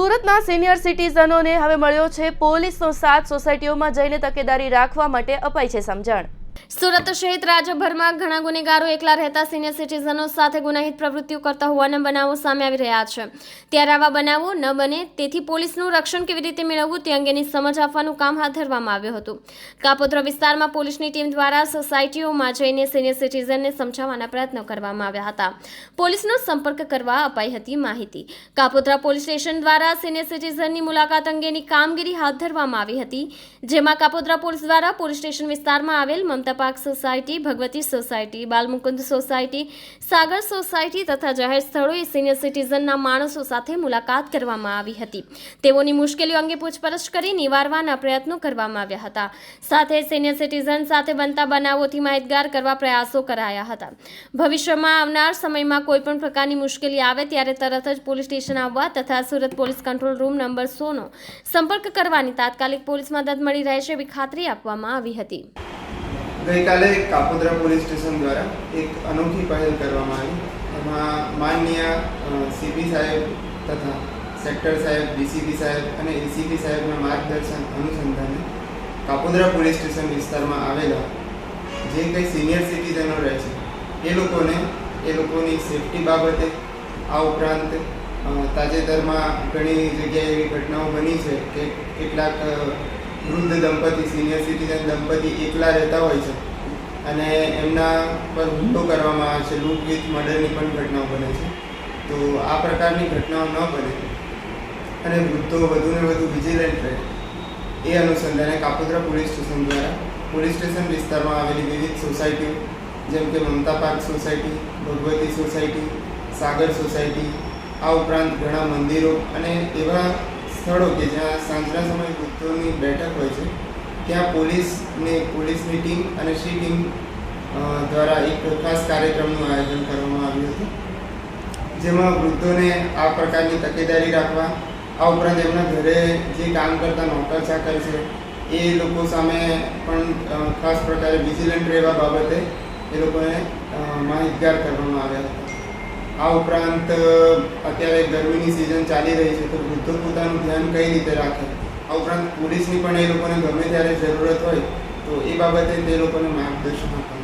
સુરતના સિનિયર સિટીઝનોને હવે મળ્યો છે પોલીસનો સાથ સોસાયટીઓમાં જઈને તકેદારી રાખવા માટે અપાઈ છે સમજણ. સુરત સહિત રાજ્યભરમાં ઘણા ગુનેગારો એકલા રહેતા સિનિયર સિટીઝનો સાથે ગુનાહિત પ્રવૃત્તિઓ કરતા હોવાના બનાવો સામે આવી રહ્યા છે. ત્યારે આવા બનાવો ન બને, તેથી પોલીસનું રક્ષણ કેવી રીતે મેળવવું તે અંગેની સમજ આપવાનું કામ હાથ ધરવામાં આવ્યું હતું. કાપોદ્રા વિસ્તારમાં પોલીસની ટીમ દ્વારા સોસાયટીઓમાં જઈને સિનિયર સિટીઝનને સમજાવવાના પ્રયત્નો કરવામાં આવ્યા હતા. પોલીસનો સંપર્ક કરવા અપાઈ હતી માહિતી. કાપોદ્રા પોલીસ સ્ટેશન દ્વારા સિનિયર સિટીઝનની મુલાકાત અંગેની કામગીરી હાથ ધરવામાં આવી હતી, જેમાં કાપોદ્રા પોલીસ દ્વારા પોલીસ સ્ટેશન વિસ્તારમાં આવેલ Mamata park society Bhagwati society Balmukund society Sagar society તથા જાહેર સ્થળોએ સિનિયર સિટીઝનના માણસો સાથે મુલાકાત કરવામાં આવી હતી. તેઓની મુશ્કેલીઓ અંગે પૂછપરછ કરી નિવારવાના પ્રયત્નો કરવામાં આવ્યા હતા. સાથે સિનિયર સિટીઝન સાથે બનતા બનાવોથી માહિતગાર કરવા પ્રયાસો કરાયા હતા. ભવિષ્યમાં આવનાર સમયમાં કોઈપણ પ્રકારની મુશ્કેલી આવે ત્યારે તરત જ પોલીસ સ્ટેશન આવવા તથા Surat police control room number સોનો સંપર્ક કરવાની તાત્કાલિક પોલીસ મદદ મળી રહેશે એવી ખાતરી આપવામાં આવી હતી. ગઈકાલે કાપોદ્રા પોલીસ સ્ટેશન દ્વારા એક અનોખી પહેલ કરવામાં આવી. એમાં માનનીય સીપી સાહેબ તથા સેક્ટર સાહેબ ડીસીપી સાહેબ અને એસીપી સાહેબના માર્ગદર્શન અનુસંધાને કાપોદ્રા પોલીસ સ્ટેશન વિસ્તારમાં આવેલા જે કંઈ સિનિયર સિટીઝનો રહે છે, એ લોકોને, એ લોકોની સેફટી બાબતે, આ ઉપરાંત તાજેતરમાં ઘણી જગ્યાએ એવી ઘટનાઓ બની છે કે કેટલાક વૃદ્ધ દંપતી સિનિયર સિટીઝન દંપતી એકલા રહેતા હોય છે. અને એમના પર હુમલો કરવામાં આવે છે. લૂંટ વિથ મર્ડરની પણ ઘટનાઓ બને છે. તો આ પ્રકારની ઘટનાઓ ન બને. અને વૃદ્ધો વધુને વધુ વિજિલન્ટ રહે. એ અનુસંધાને કાપોદ્રા પોલીસ સ્ટેશન દ્વારા પોલીસ સ્ટેશન વિસ્તારમાં આવેલી વિવિધ સોસાયટીઓ, જેમ કે Mamata park society, Bhagwati society, Sagar society, આ ઉપરાંત ઘણા મંદિરો અને એવા સ્થળો કે જ્યાં સાંજના સમયે વૃદ્ધોની બેઠક હોય છે, ત્યાં પોલીસને, પોલીસની ટીમ અને સી ટીમ દ્વારા એક ખાસ કાર્યક્રમનું આયોજન કરવામાં આવ્યું હતું. જેમાં વૃદ્ધોને આ પ્રકારની તકેદારી રાખવા, આ ઉપરાંત એમના ઘરે જે કામ કરતા નોકર ચાકર છે, એ લોકો સામે પણ ખાસ પ્રકારે વિજિલન્ટ રહેવા બાબતે એ લોકોને માહિતગાર કરવામાં આવ્યા હતા. આ ઉપરાંત અત્યારે ગરમીની સિઝન ચાલી રહી છે, તો વૃદ્ધો પોતાનું ધ્યાન કઈ રીતે રાખે? આ ઉપરાંત પોલીસની પણ એ લોકોને ગમે ત્યારે જરૂરત હોય, તો એ બાબતે તે લોકોને માર્ગદર્શન આપવામાં